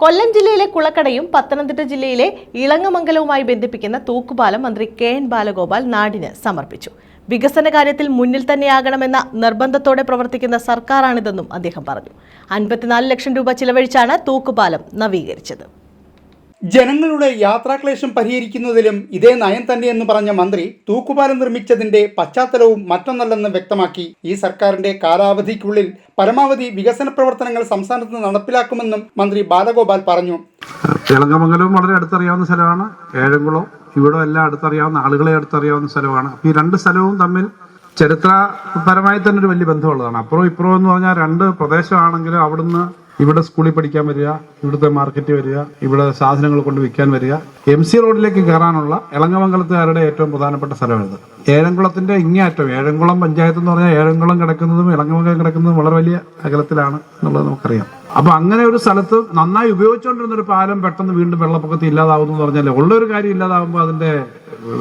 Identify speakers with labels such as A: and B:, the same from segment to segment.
A: കൊല്ലം ജില്ലയിലെ കുളക്കടയും പത്തനംതിട്ട ജില്ലയിലെ ഇളങ്ങമംഗലവുമായി ബന്ധിപ്പിക്കുന്ന തൂക്കുപാലം മന്ത്രി കെ എൻ ബാലഗോപാൽ നാടിന് സമർപ്പിച്ചു. വികസന കാര്യത്തിൽ മുന്നിൽ തന്നെയാകണമെന്ന നിർബന്ധത്തോടെ പ്രവർത്തിക്കുന്ന സർക്കാരാണിതെന്നും അദ്ദേഹം പറഞ്ഞു. അൻപത്തിനാല് ലക്ഷം രൂപ ചിലവഴിച്ചാണ് തൂക്കുപാലം നവീകരിച്ചത്.
B: ജനങ്ങളുടെ യാത്രാക്ലേശം പരിഹരിക്കുന്നതിലും ഇതേ നയം തന്നെയെന്ന് പറഞ്ഞ മന്ത്രി തൂക്കുപാലം നിർമ്മിച്ചതിന്റെ പശ്ചാത്തലവും മറ്റൊന്നല്ലെന്ന് വ്യക്തമാക്കി. ഈ സർക്കാരിന്റെ കാലാവധിക്കുള്ളിൽ പരമാവധി വികസന പ്രവർത്തനങ്ങൾ സംസ്ഥാനത്ത് നടപ്പിലാക്കുമെന്നും മന്ത്രി ബാലഗോപാൽ പറഞ്ഞു.
C: ഇളങ്കമംഗലവും വളരെ അടുത്തറിയാവുന്ന സ്ഥലമാണ്. ഏഴംകുളം ഇവിടെ എല്ലാം അടുത്തറിയാവുന്ന ആളുകളെ അടുത്തറിയാവുന്ന സ്ഥലമാണ്. ഈ രണ്ട് സ്ഥലവും തമ്മിൽ ചരിത്രപരമായി തന്നെ ഒരു വലിയ ബന്ധമുള്ളതാണ്. അപ്പുറം ഇപ്പുറം എന്ന് പറഞ്ഞാൽ രണ്ട് പ്രദേശമാണെങ്കിലും അവിടുന്ന് ഇവിടെ സ്കൂളിൽ പഠിക്കാൻ വരിക ഇവിടുത്തെ മാർക്കറ്റിൽ വരിക ഇവിടെ സാധനങ്ങൾ കൊണ്ട് വിൽക്കാൻ വരിക. എം സി റോഡിലേക്ക് കയറാനുള്ള ഇളങ്ങമംഗലത്തുകാരുടെ ഏറ്റവും പ്രധാനപ്പെട്ട സ്ഥലമാണിത്. ഏഴംകുളത്തിന്റെ ഇങ്ങേയറ്റം ഏഴംകുളം പഞ്ചായത്ത് എന്ന് പറഞ്ഞാൽ ഏഴംകുളം കിടക്കുന്നതും ഇളങ്ങമംഗലം കിടക്കുന്നതും വളരെ വലിയ അകലത്തിലാണ് എന്നുള്ളത് നമുക്കറിയാം. അപ്പൊ അങ്ങനെ ഒരു സ്ഥലത്ത് നന്നായി ഉപയോഗിച്ചുകൊണ്ടിരുന്ന ഒരു പാലം പെട്ടെന്ന് വീണ്ടും വെള്ളപ്പൊക്കത്തിൽ ഇല്ലാതാവുന്നു എന്ന് പറഞ്ഞാൽ ഉള്ള ഒരു കാര്യം ഇല്ലാതാവുമ്പോൾ അതിന്റെ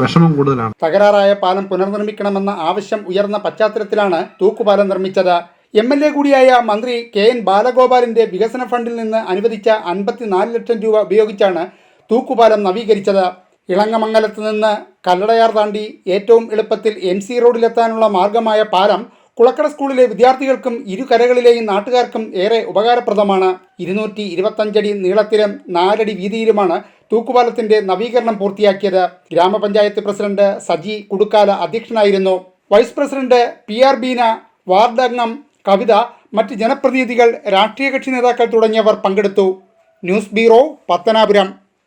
C: വിഷമം കൂടുതലാണ്.
B: തകരാറായ പാലം പുനർനിർമ്മിക്കണമെന്ന ആവശ്യം ഉയർന്ന പശ്ചാത്തലത്തിലാണ് തൂക്കുപാലം നിർമ്മിച്ചത് എം എൽ എ കൂടിയായ മന്ത്രി കെ എൻ ബാലഗോപാലിന്റെ വികസന ഫണ്ടിൽ നിന്ന് അനുവദിച്ച അൻപത്തിനാല് ലക്ഷം രൂപ ഉപയോഗിച്ചാണ് തൂക്കുപാലം നവീകരിച്ചത്. ഇളങ്ങമംഗലത്ത് നിന്ന് കല്ലടയാർ താണ്ടി ഏറ്റവും എളുപ്പത്തിൽ എം സി റോഡിലെത്താനുള്ള മാർഗമായ പാലം കുളക്കട സ്കൂളിലെ വിദ്യാർത്ഥികൾക്കും ഇരുകരകളിലെയും നാട്ടുകാർക്കും ഏറെ ഉപകാരപ്രദമാണ്. ഇരുന്നൂറ്റി ഇരുപത്തഞ്ചടി നീളത്തിലും നാലടി വീതിയിലുമാണ് തൂക്കുപാലത്തിന്റെ നവീകരണം പൂർത്തിയാക്കിയത്. ഗ്രാമപഞ്ചായത്ത് പ്രസിഡന്റ് സജി കുടുക്കാല അധ്യക്ഷനായിരുന്നു. Vice president P R Beena ward അംഗം കവിത മറ്റ് ജനപ്രതിനിധികൾ രാഷ്ട്രീയ കക്ഷി നേതാക്കൾ തുടങ്ങിയവർ പങ്കെടുത്തു. News bureau Pathanapuram.